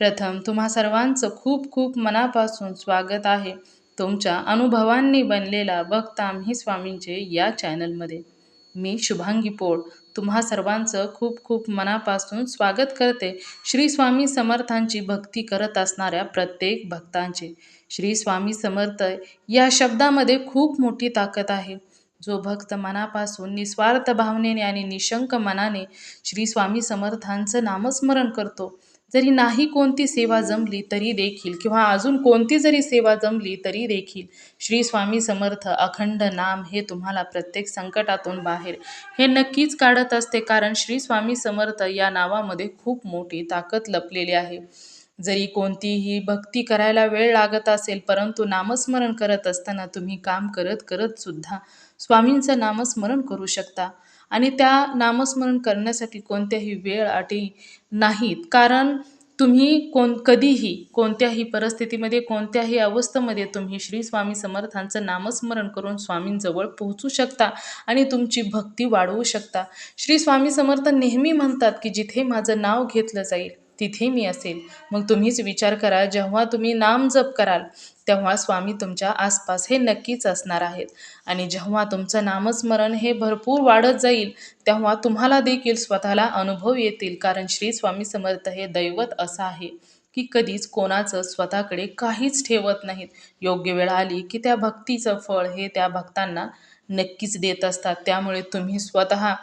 प्रथम तुम्हा सर्वांचं खूप खूप मनापासून स्वागत आहे. तुमच्या अनुभवांनी बनलेला भक्त आम्ही स्वामींचे या चॅनलमध्ये. मी शुभांगी पोळ तुम्हा सर्वांचं खूप खूप मनापासून स्वागत करते. श्री स्वामी समर्थांची भक्ती करत असणाऱ्या प्रत्येक भक्तांचे. श्री स्वामी समर्थ या शब्दामध्ये खूप मोठी ताकद आहे. जो भक्त मनापासून निस्वार्थ भावनेने आणि निशंक मनाने श्री स्वामी समर्थांचं नामस्मरण करतो जरी नाही कोणती सेवा जमली तरी देखील किंवा अजून कोणती जरी सेवा जमली तरी देखील श्री स्वामी समर्थ अखंड नाम हे तुम्हाला प्रत्येक संकटातून बाहेर. हे नक्कीच काढत असते कारण श्री स्वामी समर्थ या नावामध्ये खूप मोठी ताकद लपलेली आहे. जरी कोणतीही भक्ती करायला वेळ लागत असेल परंतु नामस्मरण करत असताना तुम्ही काम करत करत सुद्धा स्वामींचं नामस्मरण करू शकता. आणि त्या नामस्मरण करण्यासाठी कोणत्याही वेळ अटी नाहीत. कारण तुम्ही कोण कधीही कोणत्याही परिस्थितीमध्ये कोणत्याही अवस्थेमध्ये तुम्ही श्री स्वामी समर्थांचं नामस्मरण करून स्वामींजवळ पोहोचू शकता आणि तुमची भक्ती वाढवू शकता. श्री स्वामी समर्थ नेहमी म्हणतात की जिथे माझं नाव घेतलं जाईल तिथे मी असेल. मग तुम्हीच विचार करा जेव्हा तुम्ही नाम जप कराल तेव्हा स्वामी तुमच्या आसपास हे नक्कीच असणार आहेत. आणि जेव्हा तुमचं नामस्मरण हे भरपूर वाढत जाईल तेव्हा तुम्हाला देखील स्वतःला अनुभव येतील. कारण श्री स्वामी समर्थ हे दैवत असं आहे की कधीच कोणाचं स्वतःकडे काहीच ठेवत नाहीत. योग्य वेळ आली की त्या भक्तीचं फळ हे त्या भक्तांना नक्कीच देत असतात. त्यामुळे तुम्ही स्वतः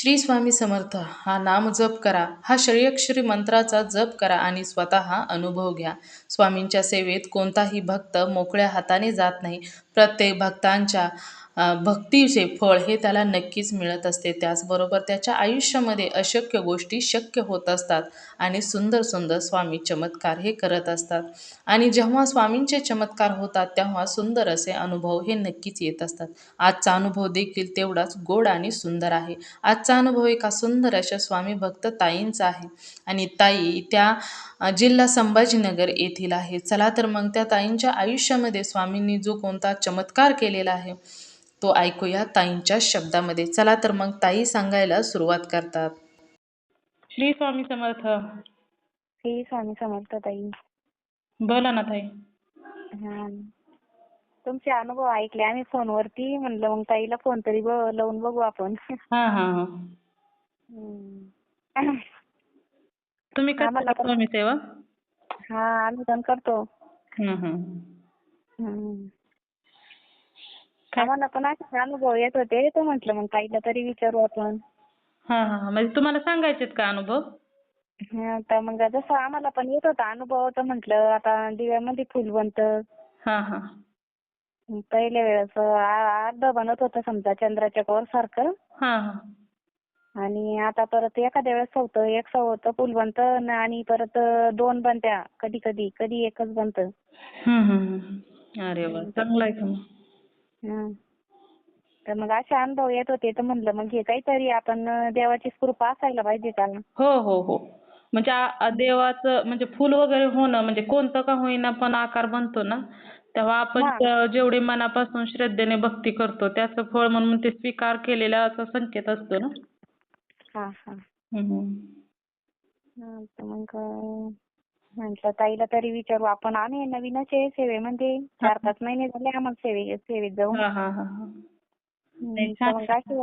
श्री स्वामी समर्थ हा नाम जप करा. हा श्रेयक्षरी मंत्राचा जप करा आणि स्वतः अनुभव घ्या. स्वामींच्या सेवेत कोणताही भक्त मोकळ्या हाताने जात नाही. प्रत्येक भक्तांच्या भक्तीचे फळ हे त्याला नक्कीच मिळत असते. त्याचबरोबर त्याच्या आयुष्यामध्ये अशक्य गोष्टी शक्य होत असतात आणि सुंदर सुंदर स्वामी चमत्कार हे करत असतात. आणि जेव्हा स्वामींचे चमत्कार होतात तेव्हा सुंदर असे अनुभव हे नक्कीच येत असतात. आजचा अनुभव देखील तेवढाच गोड आणि सुंदर आहे. आजचा अनुभव एका सुंदर अशा स्वामी भक्त ताईंचा आहे. आणि ताई त्या जिल्हा संभाजीनगर येथील आहे. चला तर मग त्या ताईंच्या आयुष्यामध्ये स्वामींनी जो कोणता चमत्कार केलेला आहे तो ऐकूया ताईंच्या शब्दामध्ये. चला तर मग ताई सांगायला सुरुवात करतात. श्री स्वामी समर्थ. श्री स्वामी समर्थ ताई. बोला ना ताई. हा. तुमचे अनुभव ऐकले आम्ही फोनवरती. म्हणलं मग ताईला फोन तरी ब- लावून बघू आपण. हा हा हा. हम्म. तुम्ही करता आम्हाला का स्वामी सेवा? हा आम्ही पण करतो हम्म, हम्म. हम्म. आम्हाला पण असे अनुभव येत होते. तर म्हटलं मग ताईला तरी विचारू आपण. हा हा हा. म्हणजे तुम्हाला सांगायचेत का अनुभव? हा, तर मग जसं आम्हाला पण येत होता अनुभव तर म्हटलं आता दिव्यामध्ये फुल बनतं. हा हा. पहिल्या वेळेस आ- अर्ध बनत होतं समजा चंद्राच्या कोर सारखं. हा हा. आणि आता परत एखाद्या वेळेस होतं एक सव होतं फुल बनतं न- आणि परत दोन बनत्या कधी कधी कधी एकच बनतं. हम्म, हम्म, हम्म. अरे वा चांगलं आहे का मग. तर मग असे अनुभव येत होते तर म्हणलं मग हे काहीतरी आपण देवाची कृपा असायला पाहिजे का हो हो हो. म्हणजे आ- देवाचं म्हणजे फुल वगैरे होणं म्हणजे कोणतं का होईना पण आकार बनतो ना. तेव्हा आपण हा. जेवढे मनापासून श्रद्धेने भक्ती करतो त्याचं फळ म्हणून ते स्वीकार केलेला असा संकेत असतो ना. हा हा. हम्म. हं, तर मग म्हटलं ताईला तरी विचारू आपण आम्ही नवीनच आहे सेवेमध्ये चार पाच महिने झाले आम्हाला सेवे सेवेत जाऊन. नाही, तर छान. मग असे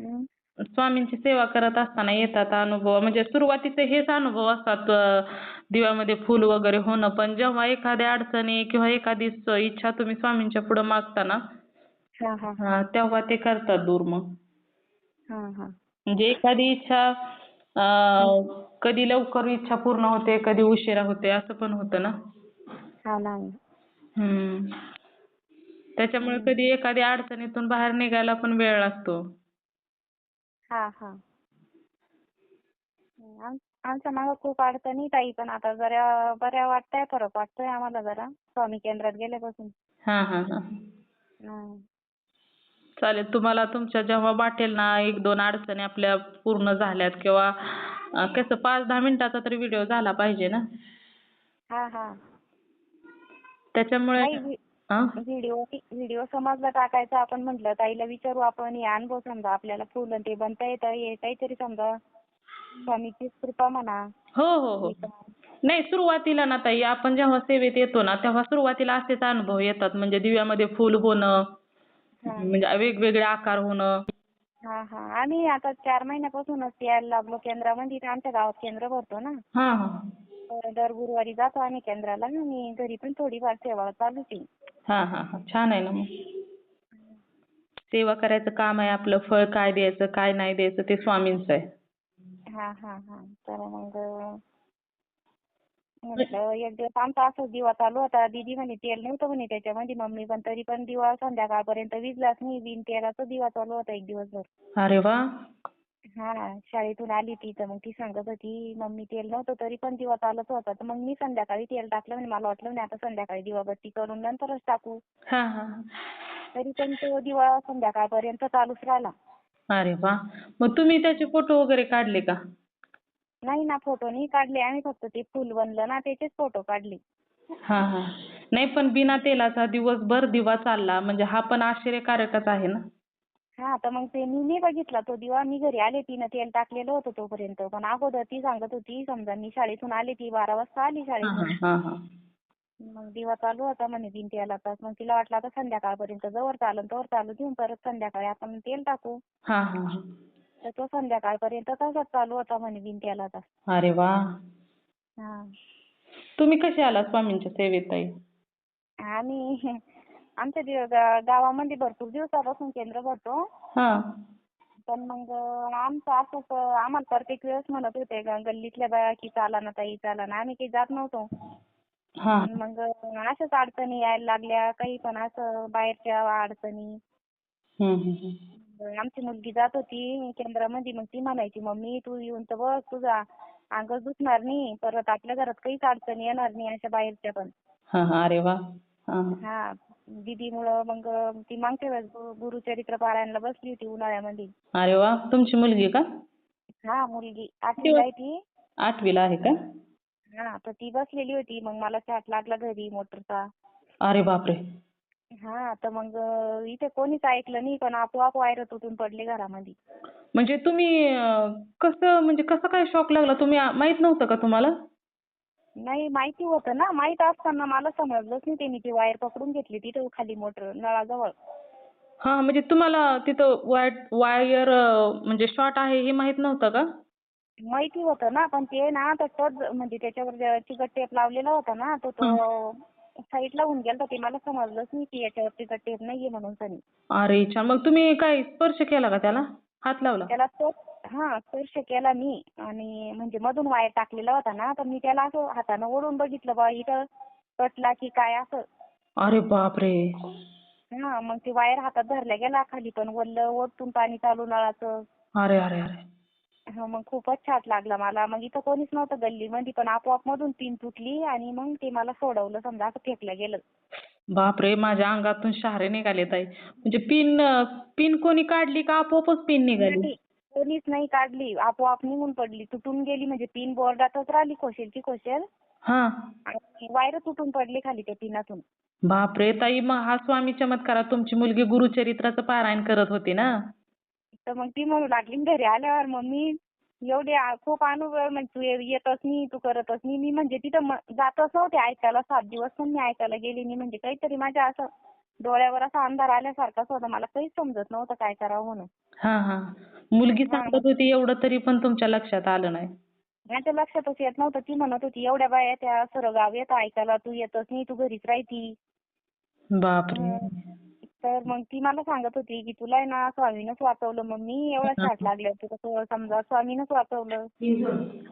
हं. स्वामींची सेवा करत असताना येतात अनुभव म्हणजे सुरुवातीचे हेच अनुभव असतात अं, दिव्यामध्ये फुल वगैरे होणं पण जेव्हा एखाद्या अडचणी किंवा एखादी स- इच्छा तुम्ही स्वामींच्या पुढे मागता ना हा हा. हा, तेव्हा ते करतात दूर मग. हा हा. म्हणजे एखादी इच्छा अं, कधी लवकर इच्छा पूर्ण होते कधी उशिरा होते असं पण होतं ना? हा ना. हम्म. त्याच्यामुळे कधी एखाद्या अडचणीतून बाहेर निघायला पण वेळ लागतो. हा हा. आम- आमच्या मागं खूप अडचणी ताई पण आता जरा बऱ्या वाटतंय फरक वाटतोय आम्हाला जरा. स्वामी केंद्रात गेल्यापासून. हा हा हा. हं. चालेल तुम्हाला तुमच्या जेव्हा वाटेल ना एक दोन अडचणी आपल्या पूर्ण झाल्यात किंवा अं, कसं पाच दहा मिनिटाचा तरी व्हिडिओ झाला पाहिजे ना. हा हा. त्याच्यामुळे नाही व्हि-? व्हिडिओ व्हिडिओ समजला टाकायचा. आपण म्हटलं ताईला विचारू आपण हे अनुभव समजा आपल्याला फुलं ते बनता येतं हे काहीतरी समजा. स्वामीचीच कृपा म्हणा. हो हो हो. नाही सुरुवातीला ना ताई आपण जेव्हा सेवेत येतो ना तेव्हा सुरुवातीला असेच अनुभव येतात. म्हणजे दिव्यामध्ये फुल होणं. म्हणजे वेगवेगळे आकार होणं. हा हा. आम्ही आता चार महिन्यापासूनच यायला लागलो केंद्रामध्ये. इथे आमच्या गावात केंद्र भरतो ना. हा हा. तर दर गुरुवारी जातो आम्ही केंद्राला. आणि घरी पण थोडीफार सेवा चालूच आहे. हा हा हा. छान आहे ना मग. सेवा करायचं काम आहे आपलं. फळ काय द्यायचं काय नाही द्यायचं ते स्वामींचं आहे. हा हा हा. तर मग म्हटलं एक दिवस आमचा असंच दिवा चालू होता. दीदी म्हणे तेल नव्हतं म्हणे त्याच्यामध्ये. मम्मी पण तरी पण दिवा संध्याकाळपर्यंत विजलाच नाही. बिन तेलाचा दिवा चालू होता एक दिवसभर. अरे वा! हा शाळेतून आली ती तर मग ती सांगत होती मम्मी तेल नव्हतं तरी पण दिवा चालत होता. तर मग मी संध्याकाळी तेल टाकलं म्हणे. मला वाटलं म्हणे आता संध्याकाळी दिवाबत्ती करून नंतरच टाकू. हा हा. तरी पण तो दिवा संध्याकाळपर्यंत चालूच राहिला. अरे वा! मग तुम्ही त्याचे फोटो वगैरे काढले का? नाही ना फोटो नाही काढले. आम्ही फक्त ते फुल बनलं ना त्याचेच फोटो काढले. हा हा. नाही पण बिना तेलाचा दिवसभर दिवा चालला. म्हणजे हा पण आश्चर्यकारकच आहे ना? हा तर मग ते मी नाही बघितला तो दिवा. मी घरी आले तिनं तेल टाकलेलं होतं तोपर्यंत. पण अगोदर ती सांगत होती समजा मी शाळेतून आले ती बारा वाजता आली शाळेतून. हा हा मग दिवा चालू होता म्हणे बिन तेलाचाच मग तिला वाटलं आता संध्याकाळपर्यंत जवळ चालन तोवर चालू देऊन परत संध्याकाळी आपण तेल टाकू. हा हा हा. तर तो संध्याकाळपर्यंत तसाच चालू होता म्हणे बिन तेलाचा अरे वा. हा. तुम्ही कसे आला स्वामींच्या सेवेत ताई आणि आमच्या दिव- गा- गावामध्ये भरपूर दिवसापासून केंद्र भरतो. हा. पण मग आमचं असंच आम्हाला प्रत्येक वेळेस म्हणत होते ग- गल्लीतल्या बाया की चाला ना ताई चाला ना. आम्ही काही जात नव्हतो. हा. पण मग अशाच अडचणी यायला लागल्या. काही पण असं बाहेरच्या अडचणी. हम्म, हम्म, हम्म. आमची मुलगी जात होती केंद्रामध्ये. मग ती म्हणायची मम्मी तू येऊन तर बघ तुझा अंगच दुखणार नाही. परत आपल्या घरात काहीच अडचणी येणार नाही अशा बाहेरच्या पण. हा हा अरे वा. हा. हा. दीदीमुळं मग ती मागच्या वेळेस गु- गुरुचरित्र पारायणला बसली होती उन्हाळ्यामध्ये. अरे वा. तुमची मुलगी का? हा मुलगी. आठवीला आहे ती. आठवीला आहे का? हा तर ती बसलेली होती. मग मला चाट लागला घरी मोटरचा. अरे बापरे. हा तर मग इथे कोणीच ऐकलं नाही पण आपोआप वायर तुटून पडले घरामध्ये. म्हणजे तुम्ही अं, कसं म्हणजे कसं काय शॉक लागला? तुम्ही आ- माहीत नव्हतं का तुम्हाला? नाही माहिती होतं ना. माहीत असताना मला समजलंच नाही त्यांनी ती वायर पकडून घेतली तिथं खाली मोटर नळाजवळ. हा म्हणजे तुम्हाला तिथं वाय वायर म्हणजे शॉर्ट आहे हे माहीत नव्हतं का? माहिती होतं ना पण ते ना तर टच म्हणजे त्याच्यावर जे चिकट टेप लावलेला होता ना तो तो साईडला होऊन गेला ते. मला समजलंच नाही की याच्यावर चिकट टेप नाहीये म्हणून सनी अरे छान. मग तुम्ही काय स्पर्श केला का त्याला? हात लावला? त्याला तो हा स्पर्श केला मी. आणि म्हणजे मधून वायर टाकलेला होता ना तर मी त्याला असं हातानं ओढून बघितलं बा इथं कटला की काय असं. अरे बापरे. हा मग ते वायर हातात धरल्या गेला खाली पण वल्ल ओढतून पाणी चालू नळाचं. अरे अरे अरे. हा मग खूपच छाट लागला मला. मग इथं कोणीच नव्हतं गल्लीमध्ये पण आपोआप मधून पिन तुटली आणि मग ते मला सोडवलं समजा असं फेकलं गेलं. बापरे माझ्या अंगातून शहारे निघाले ताई. म्हणजे पिन पिन कोणी काढली का आपोआपच पिन निघाली? नाही, कोणीच नाही काढली. आपोआप निघून पडली. तुटून गेली म्हणजे पिन बोर्डातच राहिली खोशेलची खोशेल हा. आणि वायर तुटून पडली खाली त्या पिनातून. बापरे ताई मग हा स्वामी चमत्कार तुमची मुलगी गुरुचरित्राचं पारायण करत होती ना? तर मग ती म्हणू लागली घरी आल्यावर मम्मी एवढे आ- खूप अनुभव म्हणजे तू ये- येतच नाही तू करतच नाही मी म्हणजे तिथं म- जातच नव्हते ऐकायला सात दिवस पण मी ऐकायला गेली नाही म्हणजे काहीतरी माझ्या असं डोळ्यावर असा अंधार आल्यासारखाच होता मला काहीच समजत नव्हतं काय करावं म्हणून. हा हा. मुलगी सांगत होती एवढं तरी पण तुमच्या लक्षात आलं नाही. माझ्या लक्षातच येत नव्हतं. ती म्हणत होती एवढ्या बाया त्या सरळ गाव येतं ऐकायला तू येतच नाही तू घरीच राहती. बापरे. तर मग ती मला सांगत होती की तुला आहे ना स्वामीनंच वाचवलं. मम्मी एवढा छाट लागल्या तू कसं समजा स्वामीनंच वाचवलं.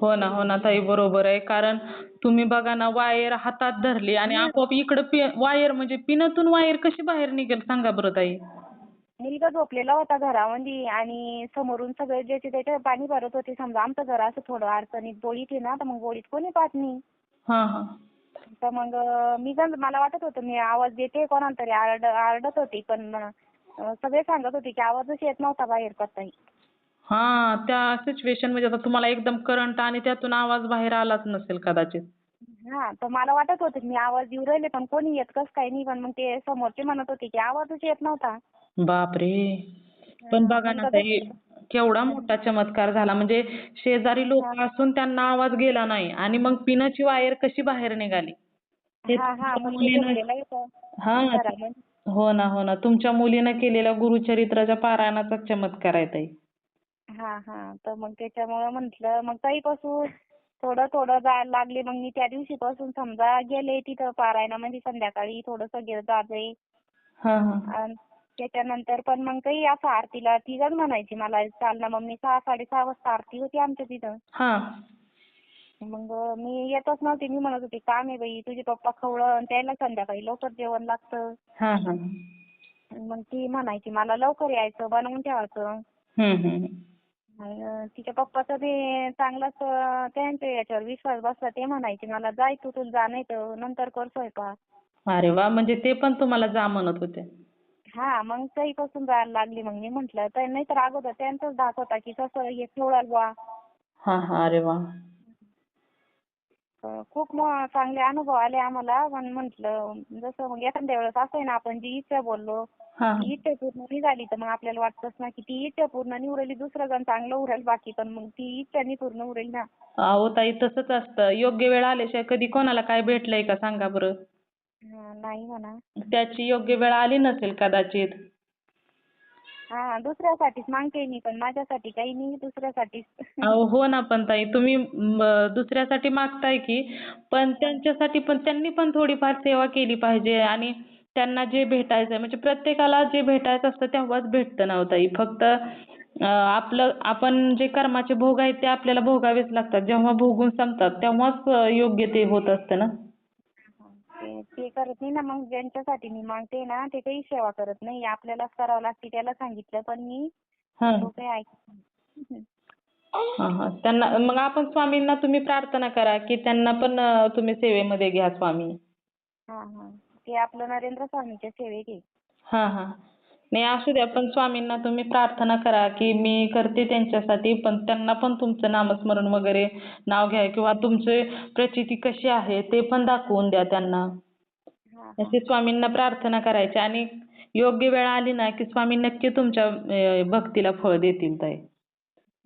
हो ना हो ना ताई बरोबर आहे. कारण तुम्ही बघा ना वायर हातात धरली आणि आपोआप इकडं पि वायर म्हणजे पिनातून वायर कशी बाहेर निघेल सांगा बरं ताई. मुलगा झोपलेला होता घरामध्ये आणि समोरून सगळे ज्याचे त्याचे पाणी भरत होते समजा आमचं घर असं थोडं अडचणीत बोळीत आहे ना तर मग बोळीत कोणी पाहत नाही? हा हा. तर मग मी गंज मला वाटत होतं मी आवाज देते कोणाला तरी आरड आरडत होती पण अं, सगळे सांगत होते की आवाजच येत नव्हता बाहेर कसाही हा त्या सिच्युएशनमध्ये आता तुम्हाला एकदम करंट आणि त्यातून आवाज बाहेर आलाच नसेल कदाचित. हा तर मला वाटत होतं मी आवाज देऊ राहिले पण कोणी येत कसं काही नाही पण मग ते समोरचे म्हणत होते की आवाजच येत नव्हता. बापरे! पण बघा ना ताई केवढा मोठा चमत्कार झाला. म्हणजे शेजारी लोक असून त्यांना आवाज गेला नाही आणि मग पिनाची वायर कशी बाहेर निघाली? हे ते ना हो ना. तुमच्या मुलीनं केलेल्या गुरुचरित्राच्या पारायणाचा चमत्कार आहे ताई. हा हा. तर मग त्याच्यामुळं म्हटलं मग ताईपासून थोडं थोडं जायला लागले. मग मी त्या दिवशीपासून समजा गेले तिथं पारायणामध्ये संध्याकाळी थोडंसं जाते आणि त्याच्यानंतर पण मग काही असं आरतीला तिघच म्हणायची मला चाल ना मम्मी सहा साडेसहा वाजता आरती होती आमच्या तिथं. मग मी येतच नव्हती. मी म्हणत होती काम आहे बाई तुझे पप्पा खवळं आणि त्याला संध्याकाळी लवकर जेवण लागतं. हा हा. मग ती म्हणायची मला लवकर यायचं बनवून ठेवायचं. हम्म तिच्या पप्पाचं ते चांगलाच त्यांच्या याच्यावर विश्वास बसला. ते म्हणायचे मला जाय तू तुला जा नाही तर नंतर कर स्वयंपाक. अरे वा म्हणजे ते पण तुम्हाला जा म्हणत होते. हा मग पासून जायला लागली. मग मी म्हटलं तर नाही तर अगोदर त्यांचाच धाक होता की कसं हे ठेवळाल बुवा. हा हा अरे वा. खूप चांगले अनुभव आले आम्हाला. पण म्हटलं जसं मग एखाद्या वेळेस असं आहे ना आपण जी इच्छा बोललो ती इच्छा पूर्ण नाही झाली तर मग आपल्याला वाटतंच ना की ती इच्छा पूर्ण उरली दुसरं जण चांगलं उरेल बाकी पण मग ती इच्छा नाही पूर्ण उरेल ना. अहो ताई तसंच असतं. योग्य वेळ आल्याशिवाय कधी कोणाला काय भेटलंय का सांगा बरं. नाही म्हणा. त्याची योग्य वेळ आली नसेल कदाचित. हा दुसऱ्यासाठीच. मागते मी पण माझ्यासाठी काही नाही दुसऱ्यासाठीच. अहो हो ना पण ताई. तुम्ही म, दुसऱ्यासाठी मागताय की पण त्यांच्यासाठी पण त्यांनी पण थोडीफार सेवा केली पाहिजे आणि त्यांना जे भेटायचंय म्हणजे प्रत्येकाला जे भेटायचं असतं तेव्हाच भेटतं ना हो ताई. फक्त अं, आपलं आपण जे कर्माचे भोग आहेत ते आपल्याला भोगावेच लागतात. जेव्हा भोगून संपतात तेव्हाच अं, योग्य ते होत असतं ना. ते ते करत नाही ना. मग ज्यांच्यासाठी मी मागते ना ते काही सेवा करत नाही. आपल्यालाच करावं लागते त्याला सांगितलं पण मी. तो काही ऐकत नाही. हा हा. त्यांना मग आपण स्वामींना तुम्ही प्रार्थना करा की त्यांना पण अं, तुम्ही सेवेमध्ये घ्या स्वामी. हा हा. ते आपलं नरेंद्र स्वामीच्या सेवेत आहे. हा हा. नाही असू द्या पण स्वामींना तुम्ही प्रार्थना करा की मी करते त्यांच्यासाठी पण त्यांना पण तुमचं नामस्मरण वगैरे नाव घ्या किंवा तुमची प्रचिती कशी आहे ते पण दाखवून द्या त्यांना. अशी स्वामींना प्रार्थना करायची आणि योग्य वेळ आली ना की स्वामी नक्की तुमच्या भक्तीला फळ देतील ताई.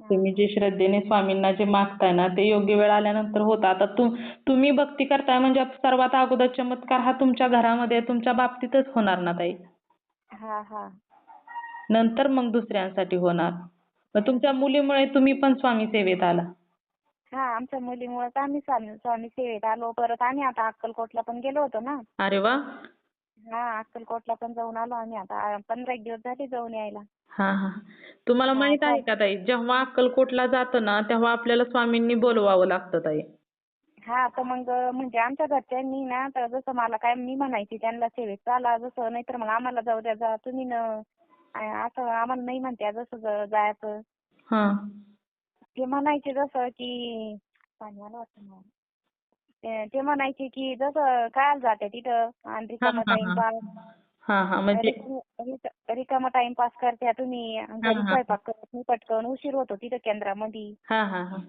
तुम्ही जे श्रद्धेने स्वामींना जे मागताय ना ते योग्य वेळ आल्यानंतर होतं. आता तु तुम्ही भक्ती करताय म्हणजे सर्वात अगोदर चमत्कार हा तुमच्या घरामध्ये तुमच्या बाबतीतच होणार ना ताई? नंतर मग दुसऱ्यांसाठी होणार. मग तुमच्या मुलीमुळे तुम्ही पण स्वामी सेवेत आला. हा आमच्या मुलीमुळेच आम्ही स्वामी स्वामी सेवेत आलो. परत आम्ही आता अक्कलकोटला पण गेलो होतो ना. अरे वा. हा अक्कलकोटला पण जाऊन आलो आम्ही आता. पंधरा एक दिवस झाले जाऊन यायला. हा हा. तुम्हाला माहीत आहे? का ताई? जेव्हा अक्कलकोटला जातो ना तेव्हा आपल्याला स्वामींनी बोलवावं लागतं ताई. हा तर मग म्हणजे आमच्या घरच्यांनी ना तर जसं मला काय मी म्हणायची त्यांना सेवेत चला जसं नाहीतर मग आम्हाला जाऊ द्या जा तुम्ही न. असं आम्हाला नाही म्हणत्या जसं ज- जायचं. ते म्हणायचे जसं की पाणी आलं वाटतं मला. ते- ते म्हणायचे की जसं काय जाते तिथं आणि रिकामा हा, हा, टाइमपास हा. हा म्हणजे रिकामा टाइमपास करत्या तुम्ही घरी हा. स्वयंपाक करत नाही पटकन उशीर होतो तिथं केंद्रामध्ये. हा हा हा.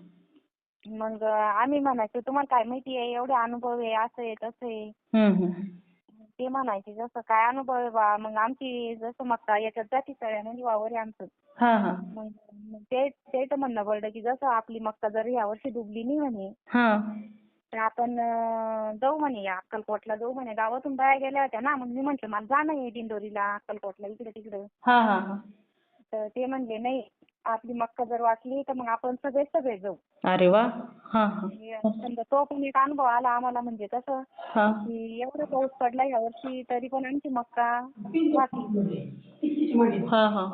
मग आम्ही म्हणायचो तुम्हाला काय माहिती आहे? एवढे अनुभव आहे असं आहे तसं आहे. ते म्हणायचे जसं काय अनुभव आहे बा मग आमची जसं मका याच्यात जाती तळ्यामध्ये वावर आहे आमचं. हा हा. मग मग ते ते म्हणणं पडलं की जसं आपली मक्का जर ह्या वर्षी डुबली नाही म्हणे हा. तर आपण जाऊ म्हणे या अक्कलकोटला जाऊ म्हणे. गावातून बाया गेल्या होत्या ना मग मी म्हटलं मला जाणं आहे दिंडोरीला अक्कलकोटला इकडे तिकडे तर ते म्हणले नाही. आपली मक्का जर वाचली तर मग आपण सगळे सगळे जाऊ. अरे वा. हा हा. हे समजा तो पण एक अनुभव आला आम्हाला म्हणजे कसं हा. की एवढा पाऊस पडला या वर्षी तरी पण आमची मक्का हा हा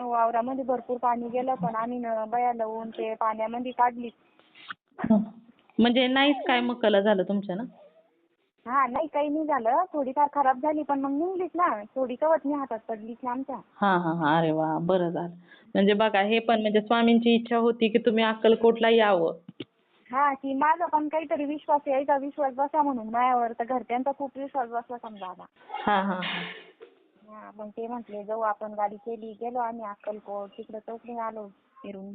वावरामध्ये भरपूर पाणी गेलं पण आम्ही न बया लावून ते पाण्यामध्ये काढली. म्हणजे नाहीच काय मकला झालं तुमच्या ना? हा नाही काही नाही झालं. थोडीफार खराब झाली पण मग निघलीच ना. थोडी कवच मी हातात पडलीच ना आमच्या. हा हा हा. अरे वा. बरं झालं. म्हणजे बघा हे पण म्हणजे स्वामींची इच्छा होती की तुम्ही अक्कलकोटला यावं. हा की माझा पण काहीतरी विश्वास यायचा विश्वास बसा म्हणून माझ्यावर. तर घरच्यांचा खूप विश्वास बसला समजा आता. हा हा हा. हा मग ते म्हटले जाऊ आपण गाडी केली गेलो आम्ही अक्कलकोट. तिकडे चौकडे आलो फिरून.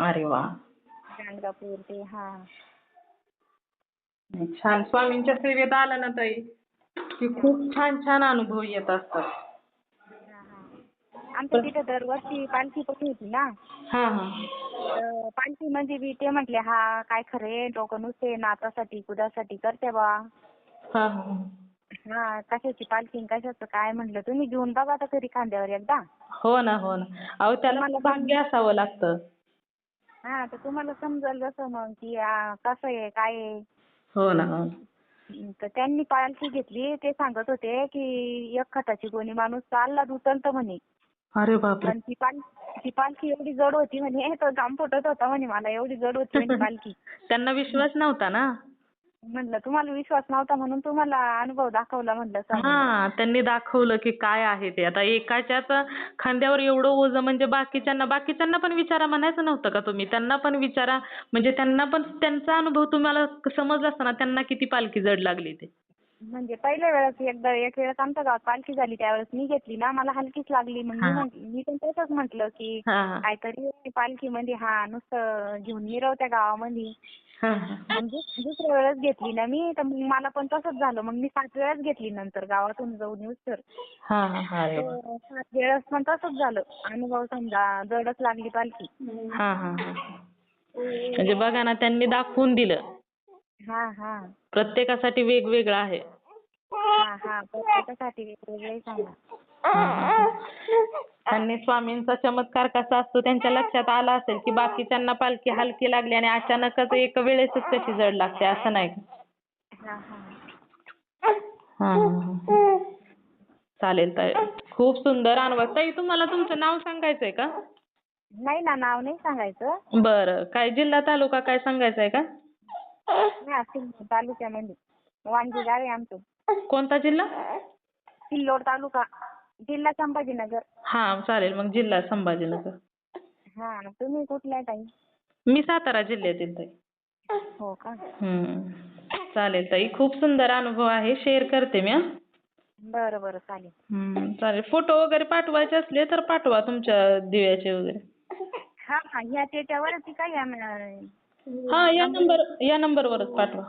अरे वा. गाणगापूर ते हा. छान. स्वामींच्या सेवेत आलं ना ताई की खूप छान छान अनुभव येत असतात. आमच्या तिथे दरवर्षी पालखी पण होती ना. हा हा. तर पालखी म्हणजे बी ते म्हटले हा काय खरे लोक नुसते नाचासाठी कुदासाठी करते बा. हा हा हा. कशाची पालखी आणि कशाचं काय म्हटलं? तुम्ही घेऊन बघा आता तरी खांद्यावर एकदा. हो ना हो ना. अहो त्याला मला भाग्य असावं लागतं. हा तर तुम्हाला समजेल जसं मग की आ, कसं आहे? काय आहे? हो ना हो ना. तर त्यांनी पालखी घेतली. ते सांगत होते की एक खटाची कोणी माणूस चालला उचलतं म्हणे. अरे बापरे. पण ती पाल ती पालखी एवढी जड होती म्हणे तो जाम फुटत होता म्हणे मला एवढी जड होती म्हणे पालखी. त्यांना विश्वास नव्हता ना? म्हणलं तुम्हाला विश्वास नव्हता म्हणून तुम्हाला अनुभव दाखवला म्हणलं स्वामींनी. हा त्यांनी दाखवलं की काय आहे ते. आता एकाच्याच खांद्यावर एवढं ओझं म्हणजे बाकीच्यांना बाकीच्यांना पण विचारा म्हणायचं नव्हतं का तुम्ही? त्यांना पण विचारा. म्हणजे त्यांना पण त्यांचा अनुभव तुम्हाला समजला असता ना त्यांना किती पालखी जड लागली ते. म्हणजे पहिल्या वेळेस एकदा एक वेळेस आमच्या गावात पालखी झाली त्यावेळेस मी घेतली ना मला हलकीच लागली. मग मी. म्हंटल मी पण तसंच म्हटलं की हा. हा काहीतरी पालखी मध्ये हा नुसतं घेऊन मिरवत्या गावामध्ये. हा. हा. मग दुस- दुसऱ्या वेळेस घेतली ना मी तर मग मला पण तसंच झालं. मग मी सात वेळेस घेतली नंतर गावातून जाऊन येऊस तर. हा हा हा अरे वा. तर सात वेळेस पण तसंच झालं. अनुभव समजा जडच लागली पालखी. हा हा हा. म्हणजे बघा ना त्यांनी दाखवून दिलं. हा हा. प्रत्येकासाठी वेगवेगळं आहे. हा हा. प्रत्येकासाठी वेगवेगळे सांगा. त्यांनी स्वामींचा चमत्कार कसा असतो त्यांच्या लक्षात आलं असेल की बाकीच्यांना पालखी हलकी लागली आणि अचानकच एक वेळेसच कशी जड लागते असं नाही का? हा हा. हा, हा, हा. चालेल ताई. खूप सुंदर अनुभव. ताई तुम्हाला तुमचं नाव सांगायचंय का? नाही ना नाव नाही सांगायचं. बरं. काय जिल्हा तालुका काय सांगायचंय का? हा सिल्लोड तालुक्यामध्ये. वांगी गाव आहे आमचं. कोणता जिल्हा? सिल्लोड तालुका. जिल्हा संभाजीनगर. हा चालेल. मग जिल्हा संभाजीनगर. हा तुम्ही कुठल्या ताई? मी सातारा जिल्ह्यातील ताई. हो का? हम्म. चालेल ताई. खूप सुंदर अनुभव आहे. शेअर करते मी हा. बरं बरं. चालेल. हम्म, चालेल. फोटो वगैरे पाठवायचे असले तर पाठवा तुमच्या दिव्याचे वगैरे. हा हा. ह्या त्याच्यावरती काय आहे? हा या नंबर या नंबरवरच पाठवा.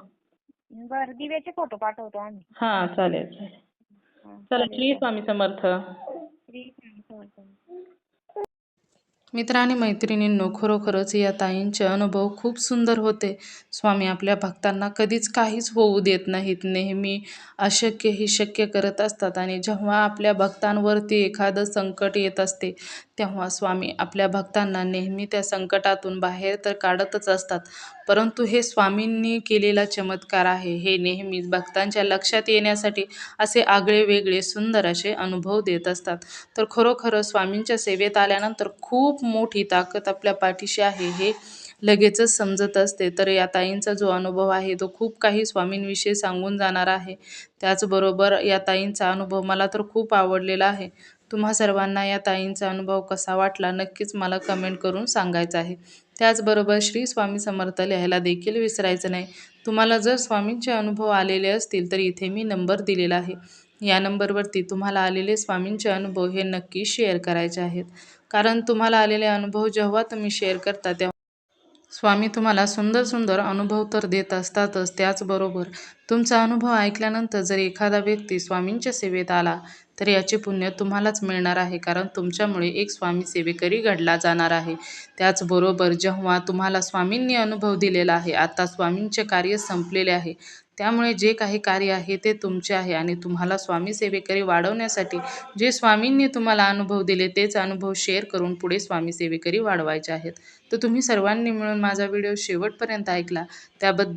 बरं दिव्याचे फोटो पाठवतो आम्ही. हा चालेल चालेल. चला चालेल. श्री स्वामी समर्थ. श्री स्वामी समर्थ. मित्र आणि मैत्रिणींनो खरोखरच या ताईंचे अनुभव खूप सुंदर होते. स्वामी आपल्या भक्तांना कधीच काहीच होऊ देत नाहीत. नेहमी अशक्य ही शक्य करत असतात आणि जेव्हा आपल्या भक्तांवरती एखादं संकट येत असते तेव्हा स्वामी आपल्या भक्तांना नेहमी त्या संकटातून बाहेर तर काढतच असतात. परंतु हे स्वामींनी केलेला चमत्कार आहे. हे नेहमीच भक्तांच्या लक्षात येण्यासाठी असे आगळे वेगळे सुंदर असे अनुभव देत असतात. तर खरोखर स्वामींच्या सेवेत आल्यानंतर खूप मोठी ताकद आपल्या पाठीशी आहे. हे लगेचच समजत असते. तर या ताईंचा जो अनुभव आहे तो खूप काही स्वामींविषयी सांगून जाणार आहे. त्याचबरोबर या ताईंचा अनुभव मला तर खूप आवडलेला आहे. तुम्हा सर्वांना या ताईंचा अनुभव कसा वाटला नक्कीच मला कमेंट करून सांगायचं आहे. त्याचबरोबर श्री स्वामी समर्थ लिहायला देखील विसरायचं नाही. तुम्हाला जर स्वामींचे अनुभव आलेले असतील तर इथे मी नंबर दिलेला आहे. या नंबरवरती तुम्हाला आलेले स्वामींचे अनुभव हे नक्की शेअर करायचे आहेत. कारण तुम्हाला आलेले अनुभव जेव्हा तुम्ही शेअर करता तेव्हा स्वामी तुम्हाला सुंदर सुंदर अनुभव तर देत असतातच. त्याचबरोबर तुमचा अनुभव ऐकल्यानंतर जर एखादा व्यक्ती स्वामींच्या सेवेत आला तर याचे पुण्य तुम्हालाच मिळणार आहे कारण तुमच्यामुळे एक स्वामी सेवेकरी घडला जाणार आहे. त्याचबरोबर जेव्हा तुम्हाला स्वामींनी अनुभव दिलेला आहे आता स्वामींचे कार्य संपलेले आहे. त्यामुळे जे काही कार्य आहे ते तुमचे आहे आणि तुम्हाला स्वामी सेवेकरी वाढवण्यासाठी जे स्वामींनी तुम्हाला अनुभव दिले तेच अनुभव शेअर करून पुढे स्वामी सेवेकरी वाढवायचे आहेत. तर तुम्ही सर्वांनी मिळून माझा व्हिडिओ शेवटपर्यंत ऐकला. त्याबद्दल